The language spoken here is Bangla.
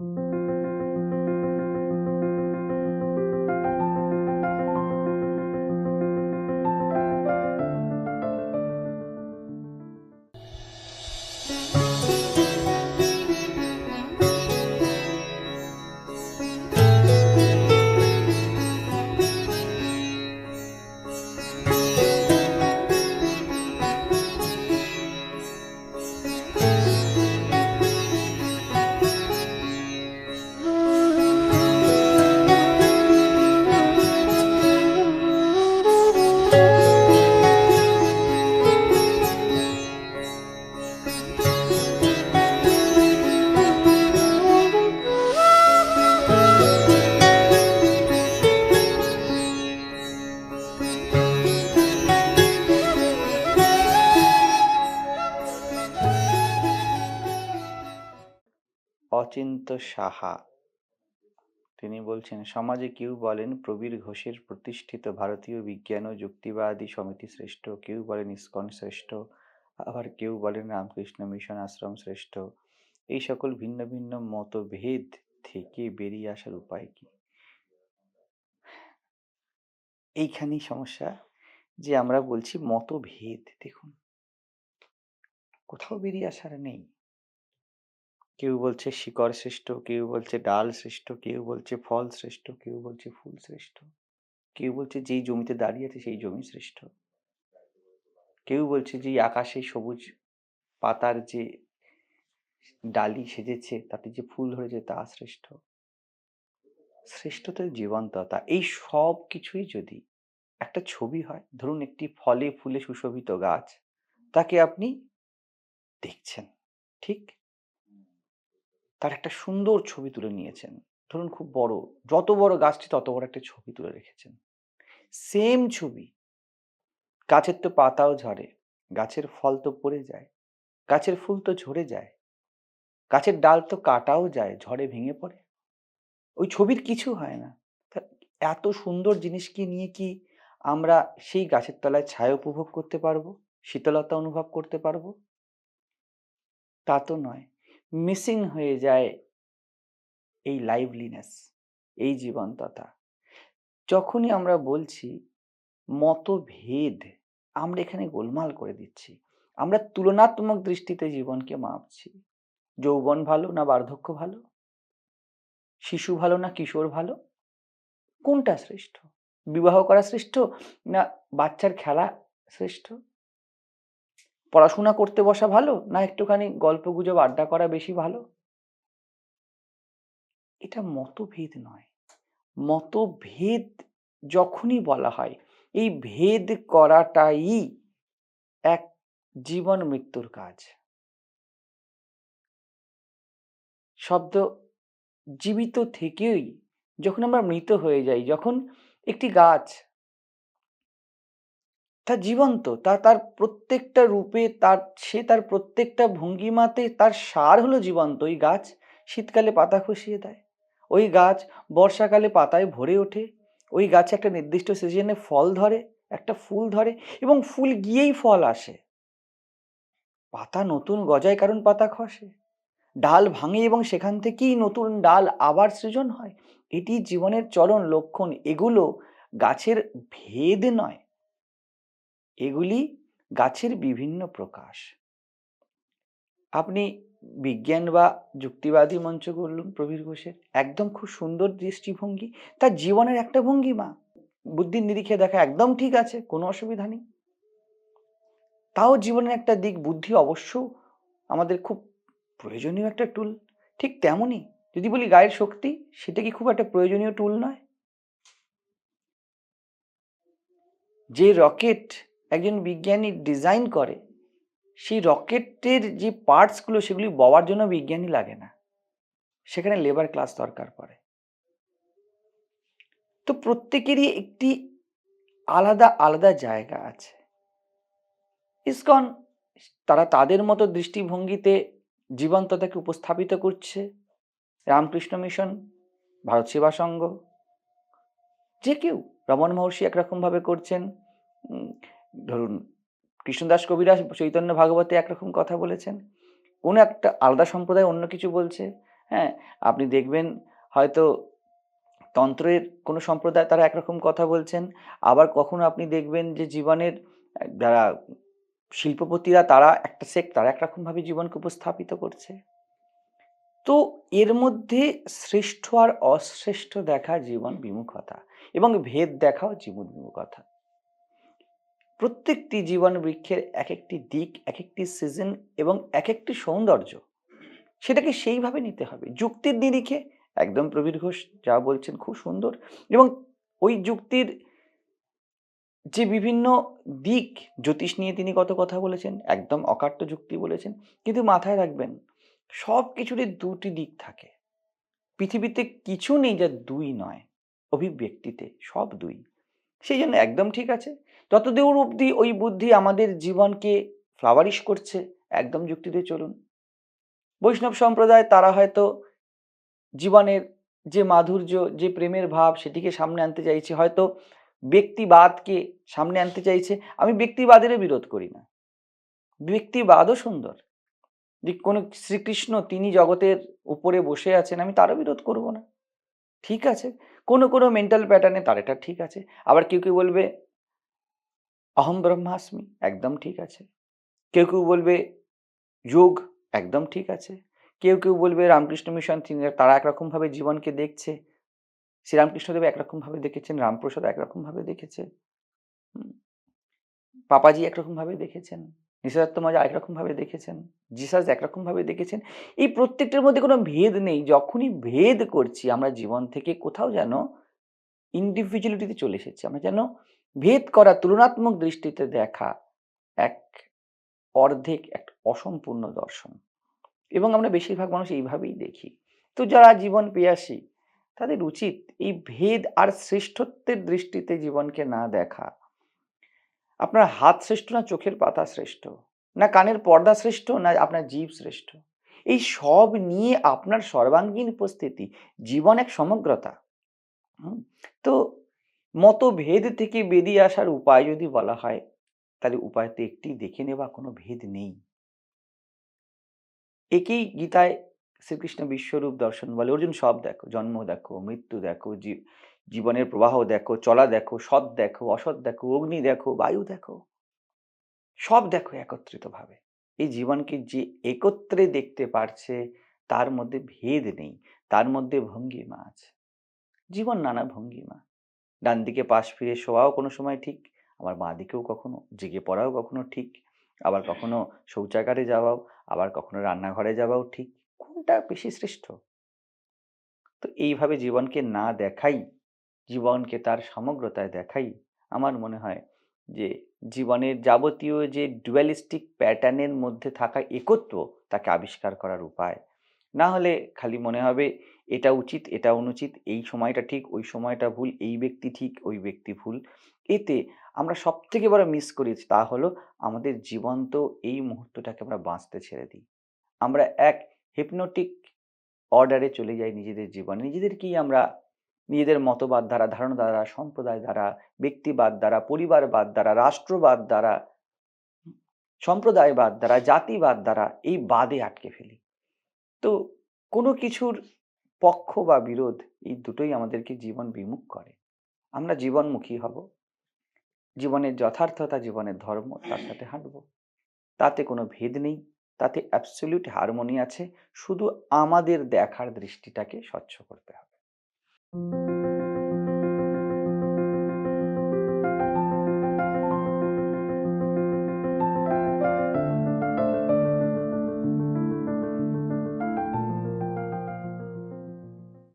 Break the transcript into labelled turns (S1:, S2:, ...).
S1: thank you Achinta Saha. তিনি বলছেন, সমাজে কেউ বলেন প্রবীর ঘোষের প্রতিষ্ঠিত ভারতীয় বিজ্ঞান ও যুক্তিবাদী সমিতি শ্রেষ্ঠ, কেউ বলেন ইস্কন শ্রেষ্ঠ, আবার কেউ বলেন রামকৃষ্ণ মিশন আশ্রম শ্রেষ্ঠ। এই সকল ভিন্ন ভিন্ন মতভেদ থেকে বেরিয়ে আসার উপায় কি? এইখানেই সমস্যা যে আমরা বলছি মতভেদ, দেখুন। কোথাও বেরিয়ে আসার নেই। কেউ বলছে শিকড় শ্রেষ্ঠ, কেউ বলছে ডাল শ্রেষ্ঠ, কেউ বলছে ফল শ্রেষ্ঠ, কেউ বলছে ফুল শ্রেষ্ঠ। কেউ বলছে যেই জমিতে দাঁড়িয়ে আছে সেই জমি শ্রেষ্ঠ। কেউ বলছে যে আকাশে সবুজ পাতার যে ডালি সেজেছে তাতে যে ফুল ধরেছে তা শ্রেষ্ঠ। শ্রেষ্ঠতার জীবন্ততা, এই সব কিছুই যদি একটা ছবি হয়, ধরুন একটি ফলে ফুলে সুশোভিত গাছ, তাকে আপনি দেখছেন, ঠিক? তার একটা সুন্দর ছবি তুলে নিয়েছেন। ধরুন খুব বড়, যত বড় গাছটি তত বড় একটা ছবি তুলে রেখেছেন। সেম ছবি, গাছের তো পাতাও ঝরে, গাছের ফল তো পড়ে যায়, গাছের ফুল তো ঝরে যায়, গাছের ডাল তো কাটাও যায়, ঝড়ে ভেঙে পড়ে। ওই ছবির কিছু হয় না। এত সুন্দর জিনিসকে নিয়ে কি আমরা সেই গাছের তলায় ছায়া উপভোগ করতে পারব, শীতলতা অনুভব করতে পারব? তা তো নয়। মিসিং হয়ে যায় এই লাইভলিনেস এই জীবন্ততা। যখনই আমরা বলছি মতভেদ, আমরা এখানে গোলমাল করে দিচ্ছি। আমরা তুলনাত্মক দৃষ্টিতে জীবনকে মাপছি। যৌবন ভালো না বার্ধক্য ভালো? শিশু ভালো না কিশোর ভালো? কোনটা শ্রেষ্ঠ? বিবাহ করা শ্রেষ্ঠ না বাচ্চার খেলা শ্রেষ্ঠ? পড়াশোনা করতে বসা ভালো, না একটুখানি গল্প গুজব, আড্ডা করা বেশি ভালো? এটা মতভেদ নয়। মতভেদ যখনই বলা হয়, এই ভেদ করাটাই এক জীবন মৃত্যুর কাজ। শব্দ জীবিত থেকেই যখন আমরা মৃত হয়ে যাই, যখন একটি গাছ তা জীবন্ত, তা তার প্রত্যেকটা রূপে তার, সে তার প্রত্যেকটা ভঙ্গিমাতে তার সার হলো জীবন্ত। ওই গাছ শীতকালে পাতা খসিয়ে দেয়, ওই গাছ বর্ষাকালে পাতায় ভরে ওঠে, ওই গাছে একটা নির্দিষ্ট সিজনে ফল ধরে, একটা ফুল ধরে এবং ফুল গিয়েই ফল আসে। পাতা নতুন গজায় কারণ পাতা খসে, ডাল ভাঙে এবং সেখান থেকেই নতুন ডাল আবার সৃজন হয়। এটি জীবনের চলন লক্ষণ, এগুলো গাছের ভেদ নয়। এগুলি গাছের বিভিন্ন প্রকাশ। আপনি বিজ্ঞান বা যুক্তিবাদী মঞ্চ করলুন প্রবীর ঘোষের। একদম খুব সুন্দর দৃষ্টিভঙ্গি। তার জীবনের একটা ভঙ্গিমা বুদ্ধির নিরিখে দেখা একদম ঠিক আছে, কোনো অসুবিধা নেই। তাও জীবনের একটা দিক, বুদ্ধি অবশ্য আমাদের খুব প্রয়োজনীয় একটা টুল ঠিক তেমনই, যদি বলি গায়ের শক্তি, সেটা কি খুব একটা প্রয়োজনীয় টুল নয়? যে রকেট একজন বিজ্ঞানী ডিজাইন করে, সেই রকেটের যে পার্টসগুলো সেগুলি বওয়ার জন্য বিজ্ঞানী লাগে না। সেখানে লেবার ক্লাস দরকার পড়ে। তো প্রত্যেকেরই একটি আলাদা আলাদা জায়গা আছে। ইসকন, তারা তাদের মতো দৃষ্টিভঙ্গিতে জীবন্ততাকে উপস্থাপিত করছে। রামকৃষ্ণ মিশন, ভারত সেবা সংঘ, যে কেউ, রমন মহর্ষি একরকমভাবে করছেন। ধরুন কৃষ্ণদাস কবিরা চৈতন্য ভাগবতে একরকম কথা বলেছেন। কোনো একটা আলাদা সম্প্রদায় অন্য কিছু বলছে। হ্যাঁ আপনি দেখবেন হয়তো তন্ত্রের কোনো সম্প্রদায় তারা একরকম কথা বলছেন। আবার কখনো আপনি দেখবেন যে জীবনের যারা শিল্পপতিরা তারা একটা সেক তারা একরকমভাবে জীবনকে উপস্থাপিত করছে। তো এর মধ্যে শ্রেষ্ঠ আর অশ্রেষ্ঠ দেখা জীবন বিমুখতা এবং ভেদ দেখাও জীবন বিমুখতা প্রত্যেকটি জীবন বৃক্ষের এক একটি দিক এক একটি সিজন এবং এক একটি সৌন্দর্য। সেটাকে সেইভাবে নিতে হবে। যুক্তির নিরিখে, একদম প্রবীর ঘোষ যা বলছেন খুব সুন্দর এবং ওই যুক্তির যে বিভিন্ন দিক, জ্যোতিষ নিয়ে তিনি কত কথা বলেছেন, একদম অকাট্য যুক্তি বলেছেন, কিন্তু মাথায় রাখবেন সব কিছুরই দুটি দিক থাকে। পৃথিবীতে কিছু নেই যা দুই নয়, অভিব্যক্তিতে সব দুই। সেই জন্য একদম ঠিক আছে। যতদূর অবধি ওই বুদ্ধি আমাদের জীবনকে ফ্লাওয়ারিশ করছে, একদম যুক্তিতে চলুন। বৈষ্ণব সম্প্রদায়, তারা হয়তো জীবনের যে মাধুর্য, যে প্রেমের ভাব সেটিকে সামনে আনতে চাইছে, হয়তো ব্যক্তিবাদকে সামনে আনতে চাইছে। আমি ব্যক্তিবাদেরও বিরোধ করি না। ব্যক্তিবাদও সুন্দর। যে কোনো শ্রীকৃষ্ণ তিনি জগতের উপরে বসে আছেন, আমি তারও বিরোধ করব না। ঠিক আছে? কোনো কোনো মেন্টাল প্যাটার্নে তার এটা ঠিক আছে। আবার কেউ কেউ বলবে, অহম ব্রহ্মাস্মি, একদম ঠিক আছে। কেউ কেউ বলবে, যোগ, একদম ঠিক আছে। কেউ কেউ বলবে, রামকৃষ্ণ মিশন তিনি তারা একরকমভাবে জীবনকে দেখছে। শ্রীরামকৃষ্ণদেব একরকমভাবে দেখেছেন, রামপ্রসাদ একরকমভাবে দেখেছে। হুম। পাপাজি একরকমভাবে দেখেছেন। নিশাদত্ত মাজা একরকমভাবে দেখেছেন, জিসাস একরকমভাবে দেখেছেন। এই প্রত্যেকটার মধ্যে কোনো ভেদ নেই, যখনই ভেদ করছি আমরা জীবন থেকে কোথাও যেন ইন্ডিভিজুয়ালিটিতে চলে এসেছি। আমরা যেন ভেদ করা, তুলনাত্মক দৃষ্টিতে দেখা এক অর্ধেক, এক অসম্পূর্ণ দর্শন। এবং আমরা বেশিরভাগ মানুষ এইভাবেই দেখি। তো যারা জীবন পেয়াসী তাদের উচিত এই ভেদ আর শ্রেষ্ঠত্বের দৃষ্টিতে জীবনকে না দেখা। আপনার হাত শ্রেষ্ঠ না চোখের পাতা শ্রেষ্ঠ? না কানের পর্দা শ্রেষ্ঠ না আপনার জীব শ্রেষ্ঠ? এই সব নিয়ে আপনার সর্বাঙ্গীন উপস্থিতি, জীবন এক সমগ্রতা। তো মতভেদ থেকে বেরিয়ে আসার উপায় যদি বলা হয়, তাহলে উপায় তো একটি দেখে নেওয়া কোনো ভেদ নেই। একেই গীতায় শ্রীকৃষ্ণ বিশ্বরূপ দর্শন বলে। অর্জুন সব দেখো, জন্ম দেখো, মৃত্যু দেখো জীবনের প্রবাহ দেখো, চলা দেখো, সৎ দেখো, অসৎ দেখো, অগ্নি দেখো, বায়ু দেখো। সব দেখো একত্রিতভাবে। এই জীবনকে যে একত্রে দেখতে পারছে, তার মধ্যে ভেদ নেই, তার মধ্যে ভঙ্গিমা আছে। জীবন নানা ভঙ্গিমা। ডান দিকে পাশ ফিরে শোয়াও কোনো সময় ঠিক, আবার বাঁ দিকেও কখনো জেগে পড়াও কখনো ঠিক, আবার কখনো শৌচাগারে যাওয়াও, আবার কখনো রান্নাঘরে যাওয়াও ঠিক। কোনটা বেশি শ্রেষ্ঠ? তো এইভাবে জীবনকে না দেখাই, জীবনকে তার সমগ্রতায় দেখাই, আমার মনে হয় যে জীবনের যাবতীয় যে ডুয়ালিস্টিক প্যাটার্নের মধ্যে থাকা একত্ব তাকে আবিষ্কার করার উপায়। না হলে খালি মনে হবে এটা উচিত, এটা অনুচিত, এই সময়টা ঠিক, ওই সময়টা ভুল, এই ব্যক্তি ঠিক, ওই ব্যক্তি ভুল। এতে আমরা সব থেকে বড় মিস করি তা হলো আমাদের জীবন্ত এই মুহূর্তটাকে আমরা বাঁচতে ছেড়ে দিই। আমরা এক হিপনোটিক অর্ডারে চলে যাই নিজেদের জীবনে। নিজেদেরকেই আমরা নিজেদের মতবাদ দ্বারা, ধারণা দ্বারা, সম্প্রদায় দ্বারা, ব্যক্তিবাদ দ্বারা, পরিবারবাদ দ্বারা, রাষ্ট্রবাদ দ্বারা, সম্প্রদায়বাদ দ্বারা, জাতিবাদ দ্বারা এই বাদে আটকে ফেলি। তো কোনো কিছুর পক্ষ বা বিরোধ এই দুটোই আমাদেরকে জীবন বিমুখ করে। আমরা জীবনমুখী হব। জীবনের যথার্থতা, জীবনের ধর্ম, তার সাথে হাঁটব। তাতে কোনো ভেদ নেই। তাতে অ্যাবসলিউট হারমোনি আছে। শুধু আমাদের দেখার দৃষ্টিটাকে স্বচ্ছ করতে হবে।